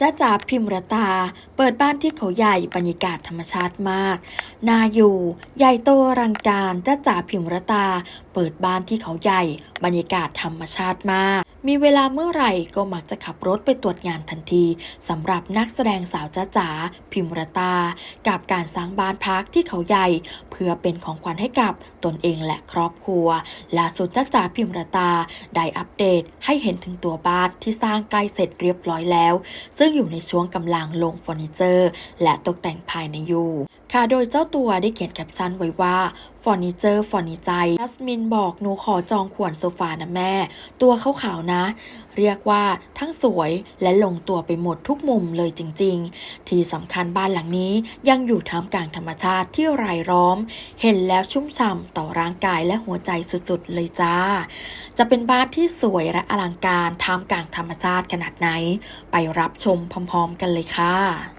จ้าจ๋าพิมรตา เปิดบ้านที่เขาใหญ่บรรยากาศธรรมชาติมาก นาอยู่ ใหญ่โตรังการ จ้าจ๋าพิมรตา เปิดบ้านที่เขาใหญ่ บรรยากาศธรรมชาติมาก มีเวลาเมื่อไหร่ก็มักจะขับรถไปตรวจงานทันทีสำหรับนักแสดงสาวจ้าจ๋าพิมรตา กับการสร้างบ้านพักที่เขาใหญ่ เพื่อเป็นของขวัญให้กับตนเองและครอบครัวล่าสุดจ้าจ๋าพิมรตาได้อัปเดตให้เห็นถึงตัวบ้านที่สร้างใกล้เสร็จเรียบร้อยแล้ว ซึ่งอยู่ในช่วงกำลังลงเฟอร์นิเจอร์ และตกแต่งภายในอยู่ ค่ะ โดยเจ้าตัวได้เขียนแคปชั่นไว้ว่าฟอร์นิเจอร์ฟอร์นิใจจัสมินบอกหนูขอจองขวนโซฟานะแม่ ตัวขาวๆนะ เรียกว่าทั้งสวยและลงตัวไปหมดทุกมุมเลยจริง ๆ ที่สำคัญบ้านหลังนี้ยังอยู่ท่ามกลางธรรมชาติที่รายล้อม เห็นแล้วชุ่มฉ่ำต่อร่างกายและหัวใจสุดๆ เลยจ้า จะเป็นบ้านที่สวยและอลังการท่ามกลางธรรมชาติขนาดไหน ไปรับชมพร้อมๆ กันเลยค่ะ